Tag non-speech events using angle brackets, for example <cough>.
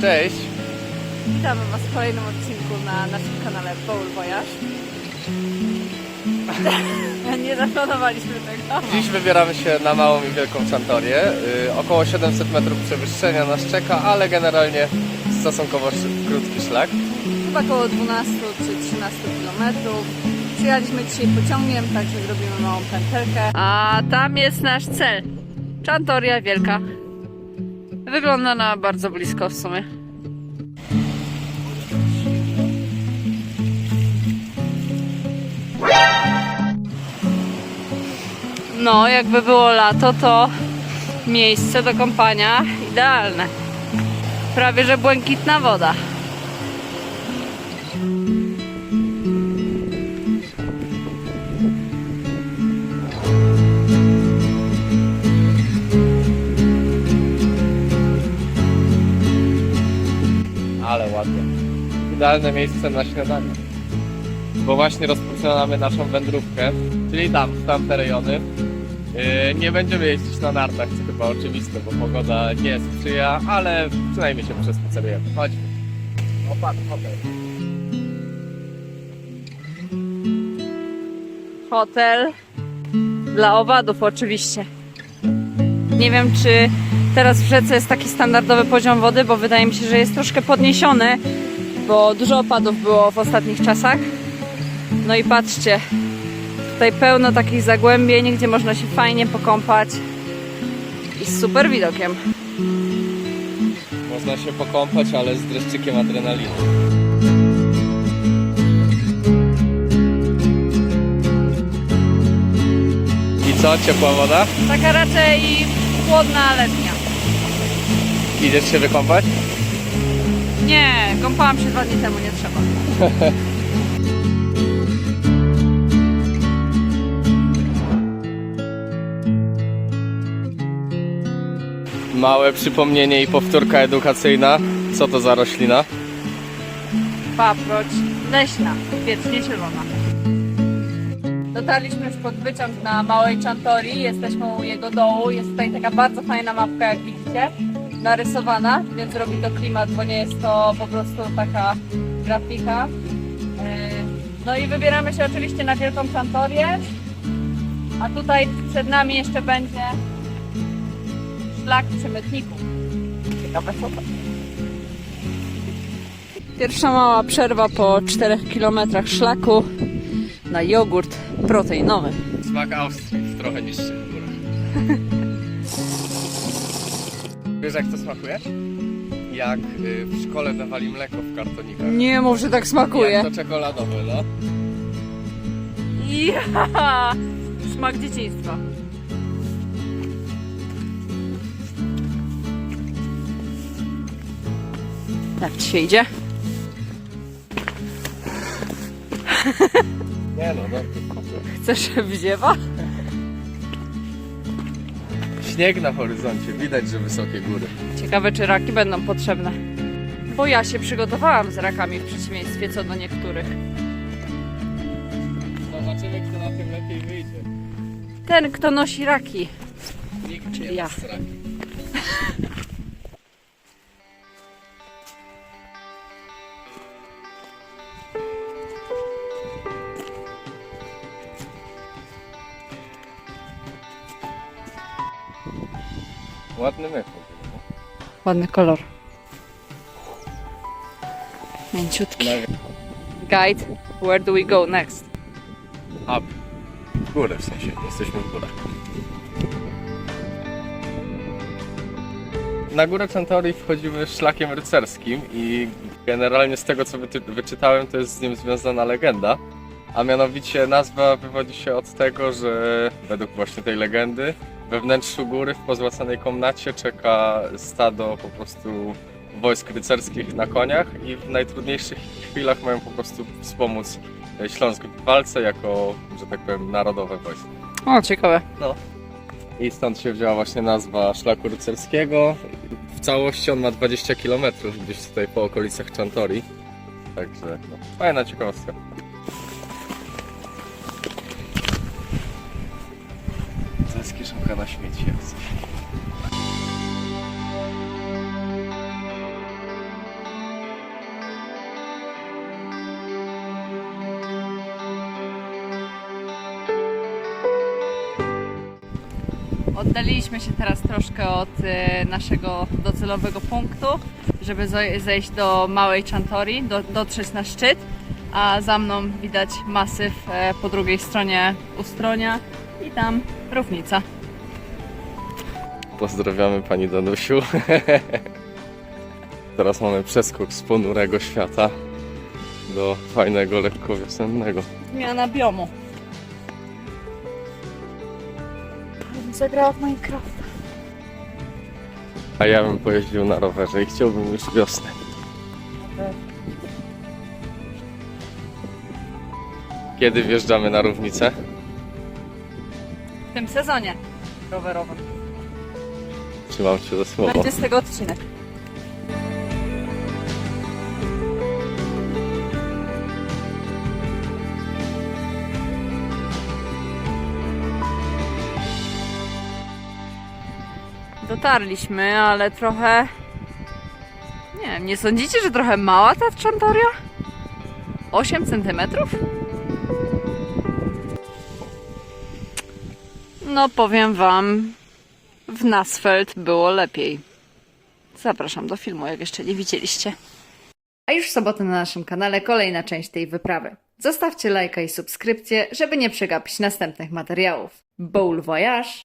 Cześć! Witamy Was w kolejnym odcinku na naszym kanale Bowl Voyage. <laughs> Nie zaplanowaliśmy tego. Dziś wybieramy się na małą i wielką Santorię. Y, około 700 metrów przewyższenia nas czeka, ale generalnie stosunkowo krótki szlak. Chyba około 12 czy 13 kilometrów. Przyjechaliśmy dzisiaj pociągiem, także zrobimy małą pętelkę. A tam jest nasz cel. Czantoria Wielka. Wygląda na bardzo blisko w sumie. No, jakby było lato, to miejsce do kąpania idealne. Prawie że błękitna woda. Ale ładnie. Idealne miejsce na śniadanie. Bo właśnie rozpoczynamy naszą wędrówkę, czyli tam, w tamte rejony. Yy, nie będziemy jeździć na nartach, co chyba oczywiste, bo pogoda nie sprzyja, ale przynajmniej się przespacerujemy. Chodźmy. Opadł, hotel. Hotel dla owadów oczywiście. Nie wiem, czy teraz w rzece jest taki standardowy poziom wody, bo wydaje mi się, że jest troszkę podniesiony, bo dużo opadów było w ostatnich czasach. No i patrzcie, tutaj pełno takich zagłębień, gdzie można się fajnie pokąpać i z super widokiem. Można się pokąpać, ale z dreszczykiem adrenaliny. I co, ciepła woda? Taka raczej chłodna letnia. Idziesz się wykąpać? Nie, kąpałam się dwa dni temu, nie trzeba. <laughs> Małe przypomnienie i powtórka edukacyjna. Co to za roślina? Paproć leśna, wiecznie zielona. Dotarliśmy już pod wyciąg na Małej Czantori, jesteśmy u jego dołu. Jest tutaj taka bardzo fajna mapka, jak widzicie, narysowana, więc robi to klimat, bo nie jest to po prostu taka grafika. Yy, No i wybieramy się oczywiście na Wielką Czantorię, a tutaj przed nami jeszcze będzie szlak przemytników. Ciekawe co. Pierwsza mała przerwa po 4 km szlaku na jogurt proteinowy. Smak Austrii trochę górach. <laughs> Wiesz jak to smakuje? Jak y, w szkole dawali mleko w kartonikach. Nie mów, że tak smakuje. Jak to czekoladowe, no. Ja! Smak dzieciństwa. Jak ci się idzie? <laughs> Nie no, no. Chcesz wziewa? Śnieg na horyzoncie, widać, że wysokie góry. Ciekawe, czy raki będą potrzebne. Bo ja się przygotowałam z rakami w przeciwieństwie co do niektórych. Zobaczymy, kto na tym lepiej wyjdzie. Ten, kto nosi raki. Nikt Czyli nie ja. ma Ładny mech. Ładny kolor. Mięciutki. Guide, where do we go next? Up. W górę w sensie, jesteśmy w górach. Na górę Centauri wchodzimy szlakiem rycerskim i generalnie z tego co wyczytałem to jest z nim związana legenda. A mianowicie nazwa wywodzi się od tego, że według właśnie tej legendy we wnętrzu góry w pozłacanej komnacie czeka stado po prostu wojsk rycerskich na koniach i w najtrudniejszych chwilach mają po prostu wspomóc e, Śląsk w walce jako, że tak powiem, narodowe wojsko. O, ciekawe. I stąd się wzięła właśnie nazwa szlaku rycerskiego. W całości on ma 20 km gdzieś tutaj po okolicach Czantori. Także no, fajna ciekawostka. kropka na świecie. Oddaliliśmy się teraz troszkę od e, naszego docelowego punktu, żeby zejść do małej Chantori, do, dotrzeć na szczyt, a za mną widać masyw e, po drugiej stronie Ustronia i tam równica. Pozdrawiamy pani Danusiu. <laughs> Teraz mamy przeskok z ponurego świata do fajnego, lekko wiosennego. Zmiana biomu. Zagrała w Minecraft. A ja bym pojeździł na rowerze i chciałbym już wiosnę. Kiedy wjeżdżamy na równicę? W tym sezonie rowerowym. Trzymam cię za słowo. Będzie z tego odcinek. Dotarliśmy, ale trochę. Nie wiem, nie sądzicie, że trochę mała ta Chantoria? 8 centymetrów? No, powiem wam, w Nasfeld było lepiej. Zapraszam do filmu, jak jeszcze nie widzieliście. A już w sobotę na naszym kanale kolejna część tej wyprawy. Zostawcie lajka i subskrypcję, żeby nie przegapić następnych materiałów. Bowl voyage!